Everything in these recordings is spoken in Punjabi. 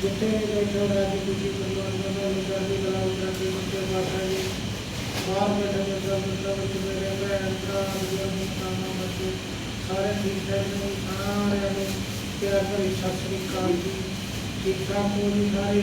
ਜਿੱਥੇ ਬੈਠੋ ਰਾਜੀ ਖੁਸ਼ੀ ਪਰਿਵਾਰ ਦਾ ਨਜ਼ਰ ਦੀ ਗਲਾ ਉਠਾ ਕੇ ਮੁੱਕੇ ਮਾਤਾ ਜੀ ਬਾਹਰ ਬੈਠੇ ਮਤਲਬ ਮਤਲਬ ਜਿਵੇਂ ਰਹਿੰਦਾ ਹੈ ਅੰਤਰਾ ਅੰਦਰ ਮੁਸਤਾਨਾ ਬੱਚੇ ਸਾਰੇ ਠੀਕ ਠਾਕ ਨੇ ਸਾਰਿਆਂ ਨੂੰ ਪਿਆਰ ਭਰੀ ਸਤਿ ਸ੍ਰੀ ਅਕਾਲ ਜੀ ਠੀਕ ਠਾਕ ਹੋ ਜੀ ਸਾਰੇ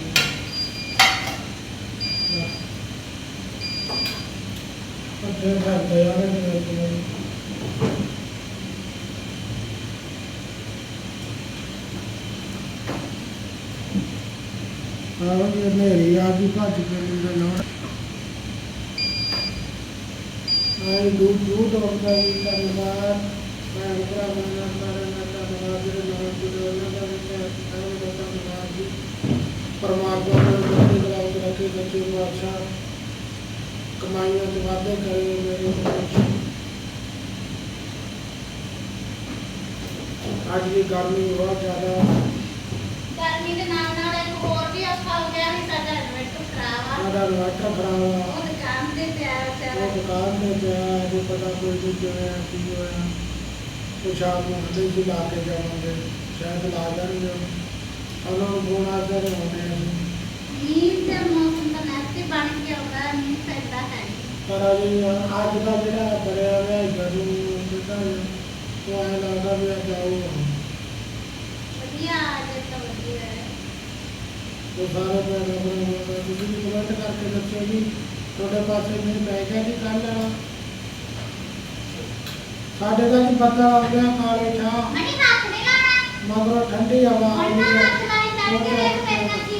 ਆਹ ਜੀ ਮੇਰੀ ਆ ਗਈ ਭੱਜ ਕੇ ਮੇਰੇ ਨਾਲ ਆਈ ਦੂ ਦੂ ਦੌੜਦਾ ਵੀ ਧੰਨਵਾਦ ਮੈਂ ਭਰਾ ਮਨਾ ਸਾਰਿਆਂ ਦਾ ਧੰਨਵਾਦ ਜਿਹੜੇ ਨਾਲ ਜੁੜੇ ਉਹਨਾਂ ਦਾ ਵੀ ਮੈਂ ਸਾਰਿਆਂ ਦਾ ਧੰਨਵਾਦ ਜੀ ਪਰਮਾਤਮਾ ਨੇ ਮੇਰੇ ਨਾਲ ਰੱਖੇ ਬੱਚੇ ਨੂੰ ਅੱਛਾ ਕਮਾਈਆਂ ਚ ਵਾਧੇ ਕਰੇ ਮੇਰੇ ਅੱਜ ਦੀ ਗਰਮੀ ਬਹੁਤ ਜ਼ਿਆਦਾ। ਗਰਮੀ ਦੇ ਨਾਲ ਨਾਲ ਇੱਕ ਹੋਰ ਵੀ ਔਖਾ ਹੋ ਗਿਆ ਸੀ ਸਾਡਾ ਇਨਵਰਟਰ ਖਰਾਬ ਆ ਸਾਡਾ ਇਨਵਰਟਰ ਖਰਾਬ ਆ ਉਹ ਦੁਕਾਨ ਤੇ ਪਿਆ ਵਿਚਾਰਾ। ਉਹ ਦੁਕਾਨ ਤੇ ਪਿਆ ਜੇ ਪਤਾ ਕੋਈ ਵੀ ਕਿਵੇਂ ਕੀ ਹੋਇਆ। ਉਹ ਸ਼ਾਮ ਨੂੰ ਹੱਲੇ ਵੀ ਲਾ ਕੇ ਜਾਵਾਂਗੇ ਸ਼ਾਇਦ ਲਾ ਜਾਣਗੇ। ਉਹਨਾਂ ਨੂੰ ਬੋਣਾ ਕਰ ਹੁੰਦੇ ਆ ਮੀਂਹ ਦੇ ਮੌਸਮ ਦਾ ਨੈਸਟੀ ਬਣ ਕੇ ਆਉਂਦਾ ਮੀਂਹ ਪੈਂਦਾ ਹੈ ਨਹੀਂ। ਪਰ ਅਜੇ ਅੱਜ ਦਾ ਜਿਹੜਾ ਬੜਿਆ ਹੋਇਆ ਗਰੂ ਕਿਤਾ ਉਹ ਐ ਲੱਗਦਾ ਵੀ ਅੱਜ ਆਊਗਾ ਵਧੀਆ ਆ ਜੇ ਤਾਂ ਵਧੀਆ ਹੈ ਉਹ ਸਾਰੇ ਪੈਦਾ ਬਣਾ ਤੁਸੀਂ ਵੀ ਕਮੈਂਟ ਕਰਕੇ ਦੱਸੋ ਜੀ ਤੁਹਾਡੇ ਪਾਸੇ ਮੀਂਹ ਪੈ ਗਿਆ ਜੀ ਕੱਲ ਸਾਡੇ ਤਾਂ ਜੀ ਬੱਦਲ ਆ ਗਿਆ ਕਾਲੇ ਛਾਂ ਮਨੀ ਹੱਥ ਨਹੀਂ ਲਾਉਣਾ ਮਗਰੋਂ ਠੰਡੀ ਹਵਾ ਆ ਹੁਣ ਰਹੀ ਨਾ ਹੈ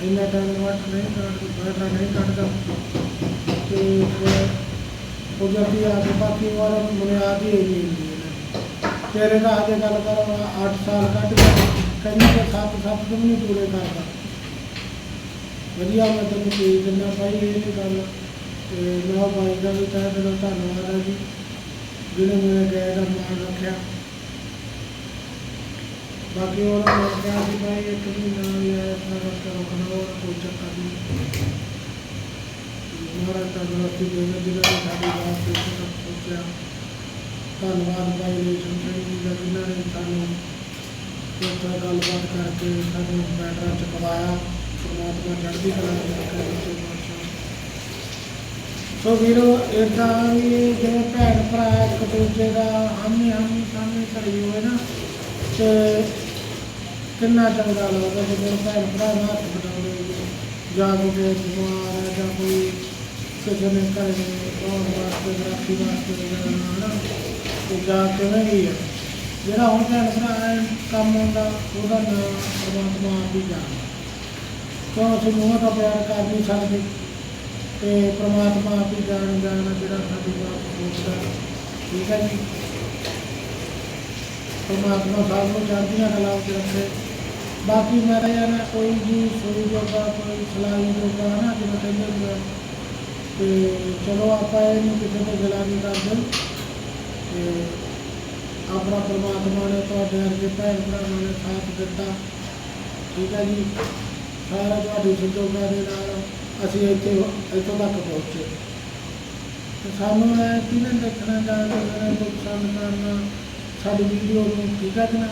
बिना नहीं कर नहीं तो आगे तेरे का आधे काल कर आठ साल कट गया कहीं के साथ साथ दिन नहीं पूरे कर वजिया मैं तुम जिन्ना पाई ये नहीं करना मैं भाई का भी तह दिलों धन्यवाद है जी जिन्हें मैं गया था मार ਬਾਕੀ ਉਹਨਾਂ ਨੇ ਕਿਹਾ ਸੀ ਭਾਈ ਇੱਕ ਮਹੀਨਾ ਵੀ ਹੈ ਆਪਣਾ ਰਸਤਾ ਰੋਕਣਾ ਉਹ ਕੋਈ ਚੱਕਰ ਨਹੀਂ। ਮਹਾਰਾਜ ਤੰਦਰੁਸਤੀ ਦੇਵੇ ਜਿਹਨਾਂ ਨੇ ਸਾਡੀ ਬਾਤ ਤੇ ਤੱਕ ਪਹੁੰਚਿਆ ਧੰਨਵਾਦ ਭਾਈ ਜੀ ਸੰਸਰੀ ਜੀ ਦਾ, ਜਿਨ੍ਹਾਂ ਨੇ ਸਾਨੂੰ ਉੱਥੇ ਗੱਲਬਾਤ ਕਰਕੇ ਸਾਨੂੰ ਬੈਟਰਾ ਚੁਕਵਾਇਆ ਪਰਮਾਤਮਾ ਚੜ੍ਹਦੀ ਕਲਾ ਵਿੱਚ ਰੱਖੇ ਸੋ ਵੀਰੋ ਇਦਾਂ ਵੀ ਜਿਵੇਂ ਭੈਣ ਭਰਾ ਇੱਕ ਦੂਜੇ ਦਾ ਹਾਮੀ ਹਾਮੀ ਸਾਹਮਣੇ ਖੜੀ ਹੋਏ ਨਾ ਤੇ ਕਿੰਨਾ ਚੰਗਾ ਲੱਗਦਾ ਜਦੋਂ ਭੈਣ ਭਰਾ ਨਾਲ ਹੱਥ ਵਟਾਉਂਦੇ ਜਾਂ ਕੋਈ ਬਿਮਾਰ ਹੈ ਜਾਂ ਕੋਈ ਕਿਸੇ ਨੇ ਘਰੇ ਵਾਸਤੇ ਰਾਖੀ ਵਾਸਤੇ ਜਾਣਾ ਤੇ ਜਾ ਕਿਵੇਂ ਵੀ ਹੈ ਜਿਹੜਾ ਹੁਣ ਭੈਣ ਭਰਾ ਹੈ ਕੰਮ ਹੁੰਦਾ, ਉਹਦਾ ਨਾਮ ਪਰਮਾਤਮਾ ਆਪ ਹੀ ਜਾਣਦਾ। ਕਿਉਂ ਅਸੀਂ ਮੂੰਹ ਤੋਂ ਪਿਆਰ ਕਰ ਨਹੀਂ ਸਕਦੇ। ਤੇ ਪ੍ਰਮਾਤਮਾ ਆਪ ਹੀ ਜਾਣ ਜਾਣਾ ਜਿਹੜਾ ਸਾਡੀ ਬਾਤ ਸੋਚਦਾ ਠੀਕ ਹੈ ਜੀ? ਪ੍ਰਮਾਤਮਾ ਸਭ ਨੂੰ ਚੜ੍ਹਦੀਆਂ ਕਲਾ ਵਿੱਚ ਰੱਖੇ। ਬਾਕੀ ਮੈਂ ਤਾਂ ਯਾਰ ਕੋਈ ਜੀ ਸੋਈ ਜੋਗਾ, ਕੋਈ ਸਲਾਈ ਜੋਗਾ ਨਾ ਜਿਵੇਂ ਕਹਿੰਦੇ ਹੁੰਦੇ ਆ। ਤੇ ਚਲੋ ਆਪਾਂ ਇਹਨੂੰ ਕਿਸੇ ਤੇ ਗਲਾ ਨਹੀਂ ਕਰਦੇ ਤੇ ਆਪਣਾ ਪਰਮਾਤਮਾ ਨੇ ਤੁਹਾਡੇ ਵਰਗੇ ਭੈਣ ਭਰਾਵਾਂ ਨੇ ਸਾਥ ਦਿੱਤਾ। ਠੀਕ ਹੈ ਜੀ। ਸਾਰਾ ਤੁਹਾਡੀ ਸੰਜੋਗਾਂ ਦੇ ਨਾਲ ਅਸੀਂ ਇੱਥੇ ਇੱਥੋਂ ਤੱਕ ਪਹੁੰਚੇ। ਤੇ ਸਾਨੂੰ ਇਹ ਕਿਹਨੇ ਦੇਖਣਾ ਚਾਹੀਦਾ ਮੇਰੇ ਨੁਕਸਾਨ ਕਰਨਾ? ਸਾਡੀ ਵੀਡੀਓ ਨੂੰ ਠੀਕ ਹੈ ਜੀ ਨਾ?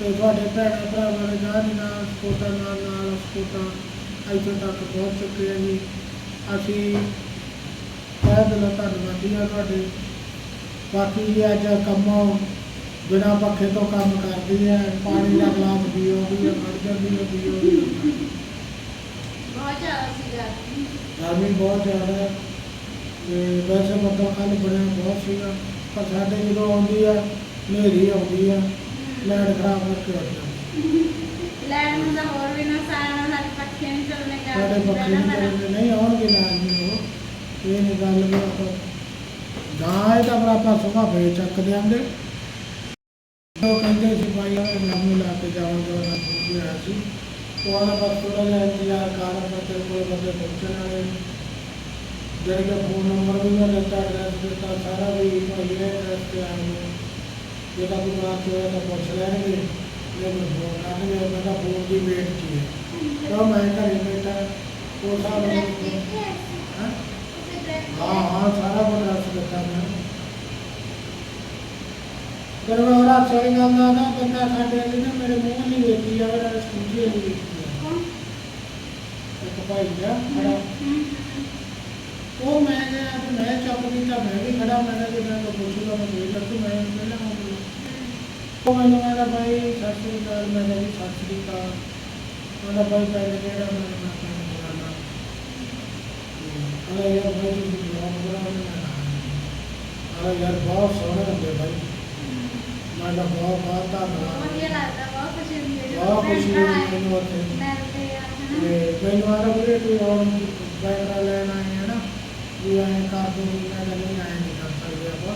ਤੇ ਤੁਹਾਡੇ ਭੈਣਾਂ ਭਰਾਵਾਂ ਨੇ ਜਾਨ ਨਾਲ ਸਪੋਰਟਾਂ ਨਾਲ ਨਾਲ ਸਪੋਰਟਾਂ ਇੱਥੋਂ ਤੱਕ ਪਹੁੰਚ ਚੁੱਕੇ ਹਾਂ ਜੀ। ਅਸੀਂ ਤਹਿ ਦਿਲੋਂ ਧੰਨਵਾਦੀ ਹਾਂ ਤੁਹਾਡੇ। ਬਾਕੀ ਜੀ ਅੱਜ ਕੰਮੋਂ ਬਿਨਾਂ ਪੱਖੇ ਤੋਂ ਕੰਮ ਕਰਦੀ ਹੈ ਪਾਣੀ ਦਾ ਗਲਾਸ ਪੀਓ ਵੀ ਖੜ ਜਾਂਦੀ ਹੈ ਪੀਓ। ਬਹੁਤ ਜ਼ਿਆਦਾ ਸੀਗਾ ਗਰਮੀ ਬਹੁਤ ਜ਼ਿਆਦਾ ਹੈ ਤੇ ਵੈਸੇ ਮੱਦਾ ਕੱਲ ਬਣਿਆ ਬਹੁਤ ਸੀਗਾ। ਪਰ ਸਾਡੇ ਜਦੋਂ ਆਉਂਦੀ ਆ ਹਨੇਰੀ ਆਉਂਦੀ ਆ ਲਾਈਟ ਖਰਾਬ ਕਰਕੇ ਉੱਠ ਜਾਂਦੀ ਲੈਣ ਨੂੰ ਤਾਂ ਹੋਰ ਵੀ ਨਾ ਸਾਰਾ ਸਾਡੇ ਪੱਖੇ ਨਹੀਂ ਚੱਲਣੇ ਕਰ ਸਾਡੇ ਪੱਖੇ ਨਹੀਂ ਚੱਲਦੇ ਨਹੀਂ ਆਉਣਗੇ ਲਾਜ਼ਮੀ ਉਹ। ਇਹ ਨਹੀਂ ਗੱਲ ਵੀ ਆਪਾਂ ਗਾਂ ਇਹ ਤਾਂ ਪਰ ਆਪਾਂ ਸੁਭਾ ਫੇਰ ਚੱਕ ਦਿਆਂਗੇ। ਉਹ ਕਹਿੰਦੇ ਸੀ ਭਾਈ ਉਹ ਮੈਨੂੰ ਲਾ ਕੇ ਜਾਵਾਂਗੇ ਉਹਨਾਂ ਨੂੰ ਲਿਆ ਸੀ। ਉਹ ਆਲਾ ਬਸ ਥੋੜਾ ਜਿਹਾ ਇੰਤਜ਼ਾਰ ਕਰ ਆਪਾਂ ਤੇਰੇ ਕੋਲ ਬੰਦੇ ਪਹੁੰਚਣ ਵਾਲੇ ਨੇ। ਜਿਹੜੇ ਕਿ ਫੋਨ ਨੰਬਰ ਵੀ ਮੈਂ ਦਿੱਤਾ ਐਡਰੈਸ ਦਿੱਤਾ ਸਾਰਾ ਵੀ ਭਾਈ ਇਹ ਐਡਰੈਸ ਤੇ ਆਏ ਨੇ। ਜਿਹੜਾ ਕੋਈ ਬਾਤ ਹੋਇਆ ਤਾਂ ਪੁੱਛ ਲੈਣਗੇ ਜੇ ਕੋਈ ਫੋਨ ਕਰਨਗੇ ਮੈਂ ਤਾਂ ਫੋਨ ਦੀ ਵੇਟ ਕੀ ਹੈ ਕਿਉਂ ਮੈਂ ਘਰੇ ਬੈਠਾ ਉਹ ਸਾਲ ਹਾਂ ਹਾਂ ਹਾਂ ਸਾਰਾ ਕੁਝ ਦੱਸ ਦਿੱਤਾ ਮੈਂ ਪਰ ਮੈਂ ਉਹਦਾ ਸਹੀ ਗੱਲ ਦਾ ਨਾ ਬੰਦਾ ਸਾਡੇ ਵਾਲੀ ਨਾ ਮੇਰੇ ਮੂੰਹ ਨਹੀਂ ਵੇਖੀ ਜਾਵੇ ਨਾ ਸਕੂਜੀ ਨਹੀਂ ਵੇਖੀ ਜਾਵੇ ਇੱਕ ਭਾਈ ਆ ਖੜਾ ਉਹ ਮੈਂ ਗਿਆ ਤੇ ਮੈਂ ਚੁੱਪ ਕੀਤਾ ਮੈਂ ਵੀ ਖੜਾ ਮੈਂ ਕਿਹਾ ਜੇ ਮੈਂ ਤਾਂ ਪੁੱਛੂਗਾ ਮੈਂ ਵੇਖ ਲੱਗ ਮੈਂ ਪਹਿਲਾਂ ਆਉਂਗਾ ਉਹ ਮੈਨੂੰ ਕਹਿੰਦਾ ਭਾਈ ਸਤਿ ਸ੍ਰੀ ਅਕਾਲ ਮੈਂ ਕਿਹਾ ਜੀ ਸਤਿ ਸ੍ਰੀ ਅਕਾਲ ਕਹਿੰਦਾ ਭਾਈ ਪਹਿਲੇ ਕਿਹੜਾ ਮੈਂ ਮੈਂ ਪਿੰਡ ਬੁਲਾਣਾ ਅਰੇ ਯਾਰ ਭਾਈ ਤੁਸੀਂ ਬਲੌਗ ਬਣਾਉਣਾ ਅਰੇ ਯਾਰ ਬਹੁਤ ਸੋਹਣੇ ਹੁੰਦੇ ਭਾਈ ਮੈਂ ਤਾਂ ਬਹੁਤ ਬਹੁਤ ਧੰਨਵਾਦ ਵਧੀਆ ਲੱਗਦਾ ਬਹੁਤ ਖੁਸ਼ੀ ਹੁੰਦੀ ਹੈ ਜਦੋਂ ਬਹੁਤ ਖੁਸ਼ੀ ਭੈਣ ਹੋਈ ਭਰਾ ਮੈਨੂੰ ਉੱਥੇ ਮਿਲਦੇ ਆ ਹਨਾ ਤੇ ਮੈਨੂੰ ਆਦਾ ਵੀਰੇ ਤੂੰ ਹੁਣ ਬੈਠਾ ਲੈਣ ਆਏ ਹੈ ਨਾ ਵੀ ਐਂ ਕਰ ਦੋ ਮੈਂ ਕਿਹਾ ਨਹੀਂ ਆਏ ਨਹੀਂ ਕਰ ਸਕਦੇ ਆਪਾਂ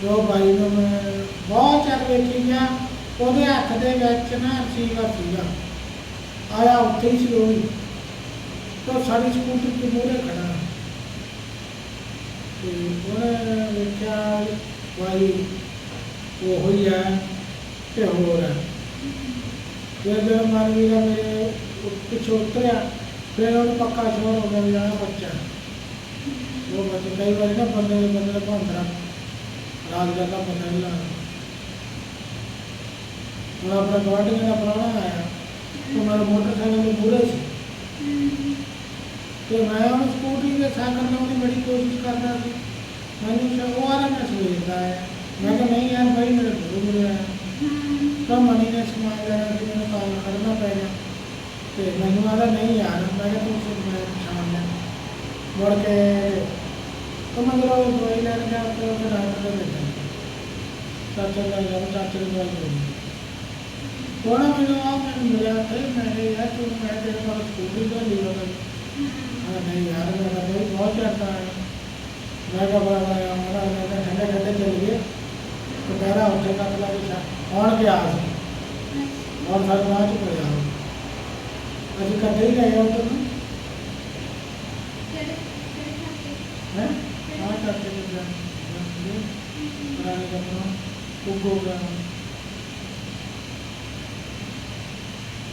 ਖੜਕਾ ਉਹ ਬਾਈ ਨੂੰ ਮੈਂ ਬਹੁਤ ਚਿਰ ਵੇਖੀ ਗਿਆ ਉਹਦੇ ਹੱਥ ਦੇ ਵਿੱਚ ਨਾ ਸੀਗਾ ਸੀਗਾ ਆਇਆ ਉੱਥੇ ਹੀ ਸੀ ਉਹ ਵੀ। ਤਾਂ ਸਾਡੀ ਸਕੂਟਰ ਦੇ ਮੂਹਰੇ ਖੜਾ। ਤੇ ਉਹਨੇ ਵੇਖਿਆ ਭਾਈ ਉਹ ਹੀ ਹੈ ਤੇ ਹੋਰ ਹੈ ਫਿਰ ਜਦੋਂ ਮਨ ਵੀ ਮੇਰੇ ਉ- ਪਿੱਛੋਂ ਉਤਰਿਆ, ਫਿਰ ਉਹਨੂੰ ਪੱਕਾ ਸ਼ੋਰ ਹੋ ਗਿਆ ਵੀ ਆਹ ਬੱਚਾ। ਹੈ। ਉਹ ਬੱਚਾ ਕਈ ਵਾਰੀ ਨਾ ਬੰਦੇ ਬੰਦੇ ਦਾ ਭਾਂਦਰਾ రాజుగడ్డ పన్నెండు మనం అప్పుడు గవర్నమెంట్ అప్పుడు మన మోటార్ సైకిల్ पूरे तो मैं और स्कूटी के साइकिल लाने की बड़ी कोशिश कर रहा था। मैंने उसे वो आराम से भेजता है। मैं कहा, नहीं यार भाई, मेरे घूम रहा है। तो मनी ने समाज लेना कि मैंने काम करना पड़ेगा। तो मैंने वाला नहीं यार, मैं तो उसे, मैं शाम में मुड़ के तो मतलब वो दवाई लेने के आपको उसे डॉक्टर का देते हैं चाचा का दवाई जाओ चार चार दवाई लेने थोड़ा महीने वहाँ मैंने मिला थे मैंने यार तुम मैं तेरे पास स्कूटी तो ली हो गई हाँ नहीं यार मेरा भाई बहुत चाहता है मैं कब आया मैं तो ठंडे ठंडे चल गए तो कह रहा होटल का मतलब कुछ और क्या आ और सर में आ चुके हैं अभी कभी गए हो तुम हैं। Marami ka mga pugo ka.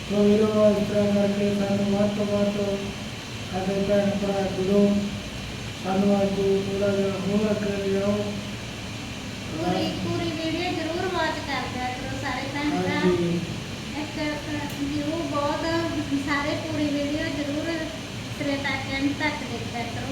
So, ఈరోజు ఇక్కడ మనకి తను మాతో మాతో అదే ప్రాణ గురు సన్వాకు కూడా హోగా కలిగాం पूरी पूरी वीडियो ज़रूर वॉच कर दिया करो सारे भैन भरा ज़रूर बहुत सारे पूरी वीडियो ज़रूर सिरे तक एंड तक देखा करो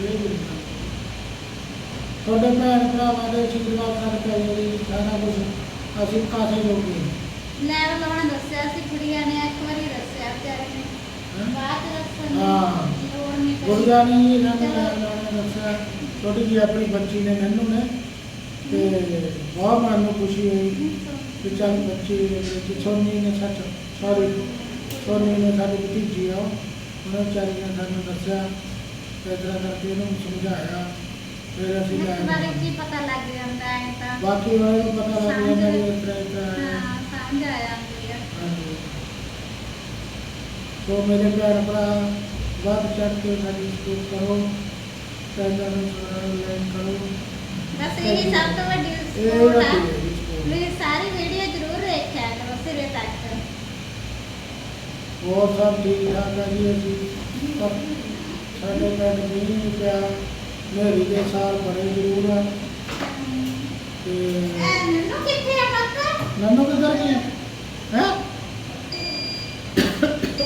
ਤੁਹਾਡੇ ਭੈਣ ਭਰਾਵਾਂ ਦੇ ਆਸ਼ੀਰਵਾਦ ਕਰਕੇ ਜਿਹੜੀ ਸਾਰਾ ਕੁਝ ਅਸੀਂ ਕਾਸੇ ਜੋਗੇ ਲੈਵ ਲਾਉਣਾ ਦੱਸਿਆ ਸੀ ਕੁੜੀਆਂ ਨੇ ਇੱਕ ਵਾਰੀ ਦੱਸਿਆ ਵਿਚਾਰੇ ਨੇ ਹਾਂ? ਬਾਅਦ ਦੱਸਣ ਹਾਂ। ਲੋੜ ਨਹੀਂ ਪਈ। ਗੁਰਗਾ ਨੇ ਜੀ ਸਾਨੂੰ ਲਾਉਣੇ ਦੱਸਿਆ। ਛੋਟੀ ਜੀ ਆਪਣੀ ਬੱਚੀ ਨੇ ਨੰਨੂ ਨੇ ਤੇ ਬਹੁਤ ਮਨ ਨੂੰ ਖੁਸ਼ੀ ਹੋਈ ਕਿ ਚੱਲ ਬੱਚੀ ਕਿ ਸੋਨੀ ਨੇ ਸੱਚ ਸੌਰੀ ਸੋਨੀ ਨੇ ਸਾਡੀ ਭਤੀਜੀ ਆ। ਉਹਨੇ ਵਿਚਾਰੀ ਨੇ ਸਾਨੂੰ ਦੱਸਿਆ ਤੇ ਤਰ੍ਹਾਂ ਕਰਕੇ ਇਹਨੂੰ ਸਮਝਾਇਆ। ਫਿਰ ਅਸੀਂ ਇਸ ਬਾਰੇ ਆਏ। ਕੀ ਪਤਾ ਲੱਗ ਜਾਂਦਾ ਹੈ ਤਾਂ? ਬਾਕੀ ਉਹਨਾਂ ਨੂੰ ਪਤਾ ਲੱਗ ਜਾਂਦਾ ਵੀ ਇਸ ਤਰ੍ਹਾਂ ਇਸ ਤਰ੍ਹਾਂ ਹੈ। ਹਾਂ ਸਮਝ ਆ ਜਾਂਦੀ ਹੈ। ਹਾਂਜੀ। ਸੋ ਮੇਰੇ ਭੈਣ ਭਰਾ ਵੱਧ ਚੜ ਕੇ ਸਾਡੀ ਸਪੋਰਟ ਕਰੋ। ਚੈਨਲ ਨੂੰ ਸਬਸਕ੍ਰਾਈਬ ਲਾਈਕ ਕਰੋ। ਬਸ ਇਹ ਸਭ ਤੋਂ ਵੱਡੀ ਇਹ ਸਪੋਰਟ ਵੱਡੀ ਹੈ support। ਮੇਰੀ ਸਾਰੀ ਵੀਡੀਓ ਜ਼ਰੂਰ ਦੇਖਿਆ ਕਰੋ ਸਿਰੇ ਤੱਕ। ਹੋਰ ਸਭ ਠੀਕ ਠਾਕ ਹੈ ਜੀ ਅਸੀਂ? ਪਰ ਸਾਡੇ ਪਿੰਡ ਮੀਂਹ ਪਿਆ। ਹਨੇਰੀ ਦੇ ਸਾਲ ਬੜੇ ਜ਼ਰੂਰ ਆ। ਤੇ ਨੰਨੂ ਕਿੱਥੇ ਆ ਪੱਕਾ ਨੰਨੂ ਕਿੱਧਰ ਗਈ ਹੈ?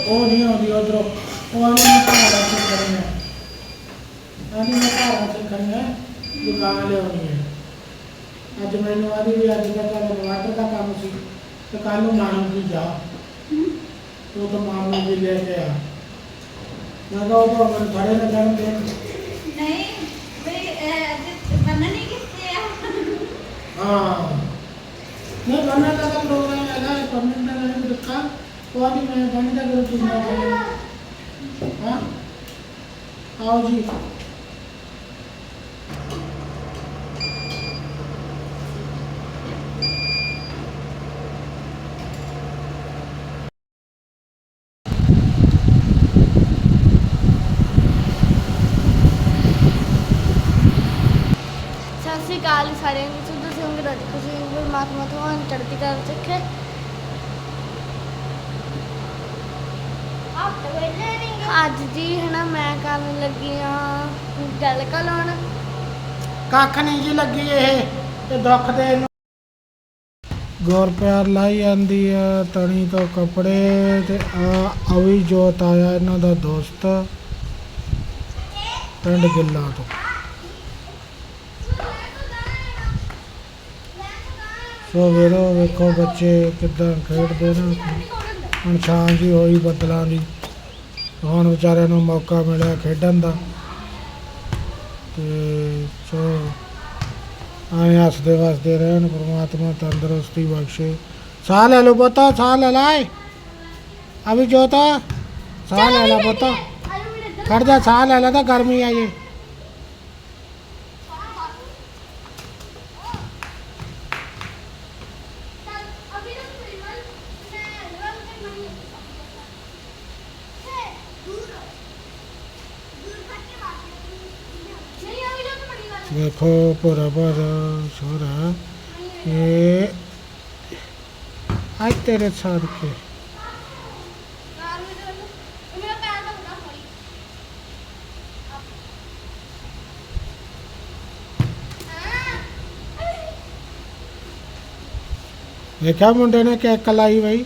ਉਹ ਨਹੀਂ ਆਉਂਦੀ ਉਧਰੋਂ। ਉਹ ਆਨੀ ਮੈਂ ਘਰ ਆ ਕੇ ਕਰਨਾ ਆਨੀ ਮੈਂ ਘਰ ਆ ਕੇ ਕਰਨਾ ਦੁਕਾਨ ਲਿਆਉਣੀ ਹੈ ਅੱਜ ਮੈਨੂੰ ਆਦੀ ਵੀ ਅੱਜ ਦਾ ਚੱਲ ਵਾਟਰ ਦਾ ਕੰਮ ਸੀ। ਤੇ ਕੱਲ ਨੂੰ ਮਾਨੂੰ ਵੀ ਜਾ। ਉਹ ਤਾਂ ਮਾਂ ਨੂੰ ਲੈ ਕੇ ਆ। ਮੈਂ ਕਿਹਾ ਉਹ ਤਾਂ ਮੈਨੂੰ ਖੜੇ ਨਾ ਕਰਨ ਦੇ ਨਹੀਂ। నేను కర్ణాటక ప్రోగ్రామ్ కదా పంపించాలని దుఃఖ. పోటీ మేము గణిత గురించి అవుజీ ਮੈਂ ਕਰਨ ਲੱਗੀ ਆ ਗੱਲ ਕਲਾਉਣ ਕੱਖ ਨਹੀਂ ਜੀ ਲੱਗੀ ਇਹ ਤੇ ਦੁੱਖ ਦੇ ਇਹਨੂੰ। ਗੌਰ ਪਿਆਰ ਲਾਈ ਜਾਂਦੀ ਆ ਤਣੀ ਤੋਂ ਕੱਪੜੇ ਤੇ ਆ ਅਵੀ ਜੋਤ ਆਇਆ ਇਹਨਾਂ ਦਾ ਦੋਸਤ ਪਿੰਡ ਗਿੱਲਾ ਤੋਂ। ਸੋ ਵੀਰੋ ਵੇਖੋ ਬੱਚੇ ਕਿੱਦਾਂ ਖੇਡਦੇ ਨੇ। ਹੁਣ ਛਾਂ ਜੀ ਹੋਈ ਬੱਦਲਾਂ ਦੀ। ਹੁਣ ਵਿਚਾਰਿਆਂ ਨੂੰ ਮੌਕਾ ਮਿਲਿਆ ਖੇਡਣ ਦਾ? ਤੇ ਸੋ ਆਏ ਹੱਸਦੇ ਵਸਦੇ ਰਹਿਣ ਪ੍ਰਮਾਤਮਾ ਤੰਦਰੁਸਤੀ ਬਖਸ਼ੇ। ਸਾਹ ਲੈ ਲਓ ਪੁੱਤਾ ਸਾਹ ਲੈ ਲਾਏ ਅਭੀ ਜੋਤਾ ਸਾਹ ਲੈ ਲਾ ਪੁੱਤਾ। ਖੜ ਜਾ ਸਾਹ ਲੈ ਲੈ ਤਾਂ ਗਰਮੀ ਆ ਜੇ। खोप पर छोरा ए आज तेरे सर के। ये क्या मुंडे ने क्या कलाई भाई?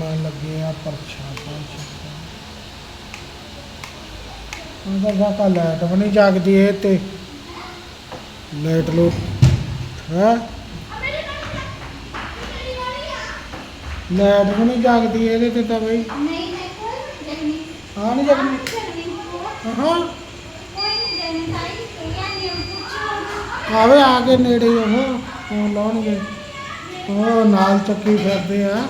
ਉਹਦਾ ਸਾਕਾ ਲਾਈਟ ਵੀ ਨਹੀਂ ਜਗਦੀ ਇਹ ਤੇ। ਲਾਈਟ ਲੋ ਹੈ? ਲਾਈਟ ਵੀ ਨਹੀਂ ਜਗਦੀ ਇਹਦੇ ਤੇ ਤਾਂ ਬਈ। ਨਹੀਂ ਦੇਖੋ ਜਗਨੀ ਹਾਂ ਨਹੀਂ ਜਗਦੀ ਜਗਨੀ ਹਾਂ। ਆਵੇ ਆ ਕੇ ਨੇੜੇ ਉਹ ਫੋਨ ਲਾਉਣਗੇ। ਉਹ ਨਾਲ ਚੱਕੀ ਫਿਰਦੇ ਆ।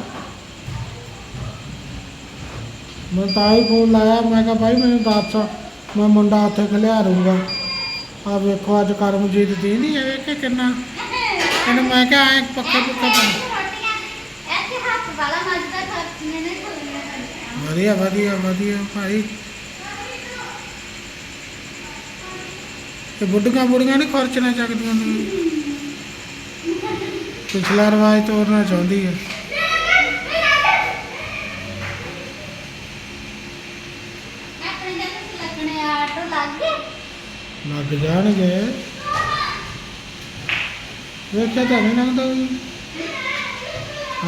ਮੈਂ ਤਾਂ ਹੀ ਫੋਨ ਲਾਇਆ ਮੈਂ ਕਿਹਾ ਭਾਈ ਮੈਨੂੰ ਦੱਸ ਮੈਂ ਮੁੰਡਾ ਉੱਥੇ ਖਿਲਾਰੂੰਗਾ ਆ ਵੇਖੋ, ਅੱਜ ਕਰਮਜੀਤ ਦੀ ਨਹੀਂ ਹੈ ਵੇਖੇ ਕਿੰਨਾ। ਇਹਨੂੰ ਮੈਂ ਕਿਹਾ ਐ ਪੱਖੇ ਪੁੱਖੇ ਵਧੀਆ ਵਧੀਆ ਵਧੀਆ ਭਾਈ। ਇਹ ਬੁੱਢੀਆਂ ਬੁੜੀਆਂ ਨਹੀਂ ਖਰਚਣਾ ਚੱਕਦੀਆਂ ਨੇ। ਪਿਛਲਾ ਰਿਵਾਜ ਤੋੜਨਾ ਚਾਹੁੰਦੀ ਹੈ ਲੱਗ ਜਾਣਗੇ। ਵੇਖਿਆ ਤਾਂ ਨਹੀਂ ਲੱਗਦਾ ਵੀ।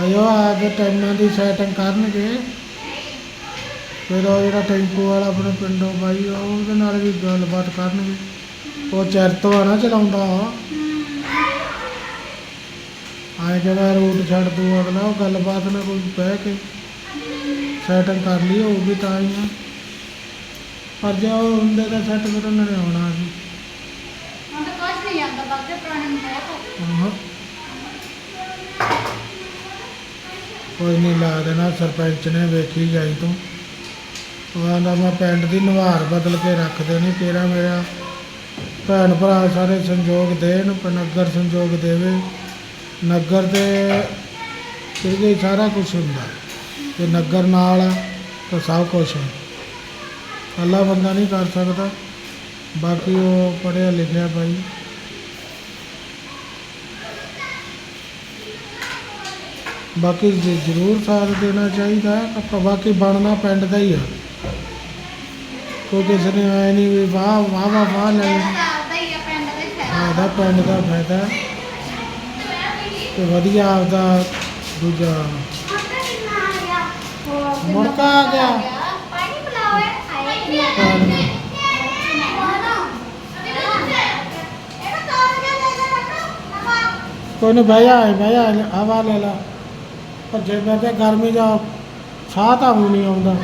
ਆਇਓ, ਆ ਟਾਈਮਾਂ ਦੀ ਸੈਟਿੰਗ ਕਰਨਗੇ। ਫਿਰ ਉਹ ਜਿਹੜਾ ਟੈਂਪੂ ਵਾਲਾ ਆਪਣੇ ਪਿੰਡੋਂ ਬਾਈ ਉਹਦੇ ਨਾਲ ਵੀ ਗੱਲਬਾਤ ਕਰਨਗੇ। ਉਹ ਚਿਰ ਤੋਂ ਆ ਨਾ ਚਲਾਉਂਦਾ ਆਏ ਜਿਹੜਾ ਰੂਟ ਛੱਡ ਦੂ ਅਗਲਾ, ਉਹ ਗੱਲਬਾਤ ਨਾਲ ਕੋਈ ਬਹਿ ਕੇ। ਸੈਟਿੰਗ ਕਰ ਲਈ ਹੋਊਗੀ ਤਾਂ ਹੀ ਆ। ਪਰ ਜੇ ਉਹ ਹੁੰਦੇ ਤਾਂ ਸੈੱਟ ਫਿਰ ਉਹਨਾਂ ਨੇ ਆਉਣਾ ਸੀ। ਹੁਣ ਤਾਂ ਕੁਝ ਨਹੀਂ ਜਾਂਦਾ ਬਾਕੀ ਪੁਰਾਣੇ ਨੂੰ ਬਹੁਤ ਹਾਂ। ਕੋਈ ਨਹੀਂ ਲਾ ਦੇਣਾ ਸਰਪੰਚ ਨੇ ਵੇਖੀ ਜਾਈ ਤੂੰ। ਉਹ ਆਂਦਾ ਮੈਂ ਪਿੰਡ ਦੀ ਨਵਾਰ ਬਦਲ ਕੇ ਰੱਖ ਦੇਣੀ ਤੇਰਾ ਮੇਰਾ ਭੈਣ ਭਰਾ ਸਾਰੇ ਸੰਯੋਗ ਦੇਣ ਪ- ਨਗਰ ਸੰਯੋਗ ਦੇਵੇ। ਨਗਰ ਦੇ ਕਿਉਂਕਿ ਸਾਰਾ ਕੁਝ ਹੁੰਦਾ ਤੇ ਨਗਰ ਨਾਲ ਆ ਤਾਂ ਸਭ ਕੁਝ ਹੈ ਇਕੱਲਾ ਬੰਦਾ ਨਹੀਂ ਕਰ ਸਕਦਾ। ਬਾਕੀ ਉਹ ਪੜ੍ਹਿਆ ਲਿਖਿਆ ਭਾਈ। ਬਾਕੀ ਜ- ਜ਼ਰੂਰ ਸਾਥ ਦੇਣਾ ਚਾਹੀਦਾ ਬਾਕੀ ਬਣਨਾ ਪਿੰਡ ਦਾ ਹੀ ਆ। ਕੋਈ ਕਿਸੇ ਨੇ ਆਏ ਨਹੀਂ ਵੀ ਵਾਹ ਵਾਹ ਵਾਹ ਵਾਹ ਲੈ। ਆਪਦਾ ਪਿੰਡ ਦਾ ਫਾਇਦਾ। ਤੇ ਵਧੀਆ ਆਪਦਾ ਦੂਜਾ। ਮੁੜਕਾ ਆ ਗਿਆ ਪਾਣੀ ਪਿਲਾਓ ਆਏ ਕਿ ਪਾਣੀ। ਕੋਈ ਨਹੀਂ, ਬਹਿ ਜਾ ਬਹਿ ਜਾ, ਹਵਾ ਲੈ ਲਾ। ਭੱਜੇ ਫਿਰਦੇ, ਗਰਮੀ ਦਾ ਸਾਹ ਤਾਂ ਹੁਣ ਨਹੀਂ ਆਉਂਦਾ।